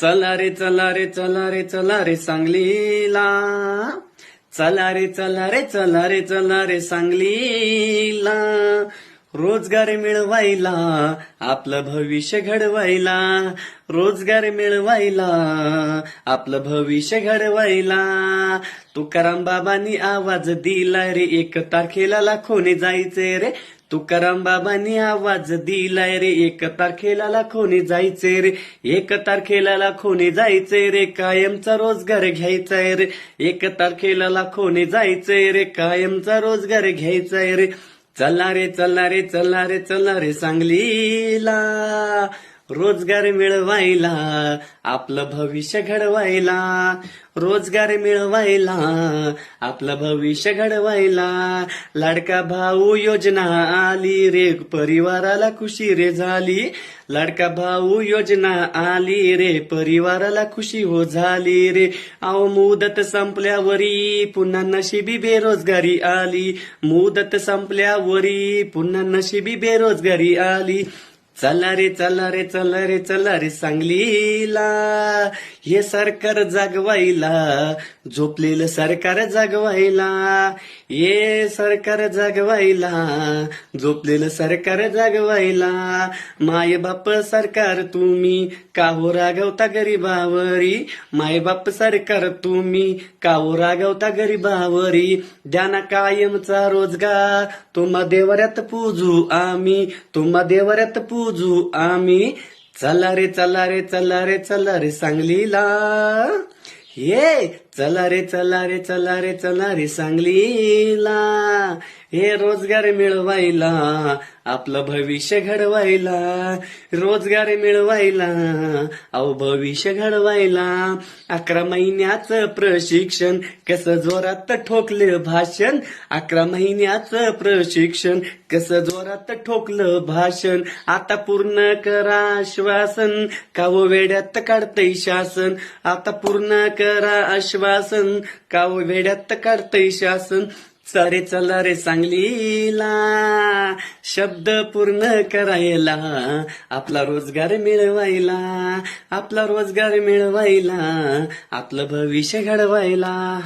चला रे चला रे चला रे चला रे सांगलीला. चला रे चला रे चला रे चला रे सांगलीला. रोजगार मिळवायला आपलं भविष्य घडवायला. रोजगार मिळवायला आपलं भविष्य घडवायला. तुकाराम बाबांनी आवाज दिला रे एक तारखेला लाखोने जायचे रे. तुकाराम बाबांनी आवाज दिलाय रे एक तारखेला लाखोने जायचे रे. एक तारखेला लाखोने जायचे रे कायमचा रोजगार घ्यायचाय रे. एक तारखेला लाखोने जायचे रे कायमचा रोजगार घ्यायचाय रे. चला रे चला रे चला रे चला रे सांगलीला. रोजगार मिळवायला आपलं भविष्य घडवायला. रोजगार मिळवायला आपलं भविष्य घडवायला. लाडका भाऊ योजना आली रे परिवाराला खुशी रे झाली. लाडका भाऊ योजना आली रे परिवाराला खुशी हो झाली रे. अहो मुदत संपल्यावरी पुन्हा नशिबी बेरोजगारी आली. मुदत संपल्यावरी पुन्हा नशिबी बेरोजगारी आली. चला रे चला रे चला रे चला रे सांगलीला. हे सरकार जागवायला झोपलेलं सरकार जागवायला. ये सरकार जागवायला झोपलेलं सरकार जागवायला. माय बाप सरकार तुम्ही का हो रागवता गरीबावरी? माय बाप सरकार तुम्ही का हो रागवता गरीबावरी? द्याना कायमचा रोजगार तुम्हा देवऱ्यात पूजू आम्ही तुम्हा देवऱ्यात पूजू आम्ही चला रे चला रे चला रे चला रे सांगलीला. ये चला रे चला रे चला रे चला रे सांगलीला. हे रोजगार मिळवायला आपलं भविष्य घडवायला रोजगार मिळवायला अहो भविष्य घडवायला. अकरा महिन्याचं प्रशिक्षण कसं जोरात ठोकलं भाषण? अकरा महिन्याचं प्रशिक्षण कसं जोरात ठोकलं भाषण? आता पूर्ण करा आश्वासन का व वेड्यात काढतय शासन? आता पूर्ण करा आश्वासन का व वेड्यात काढतय शासन? चरे चला रे सांगलीला शब्द पूर्ण करायला आपला रोजगार मिळवायला आपला रोजगार मिळवायला आपलं भविष्य घडवायला.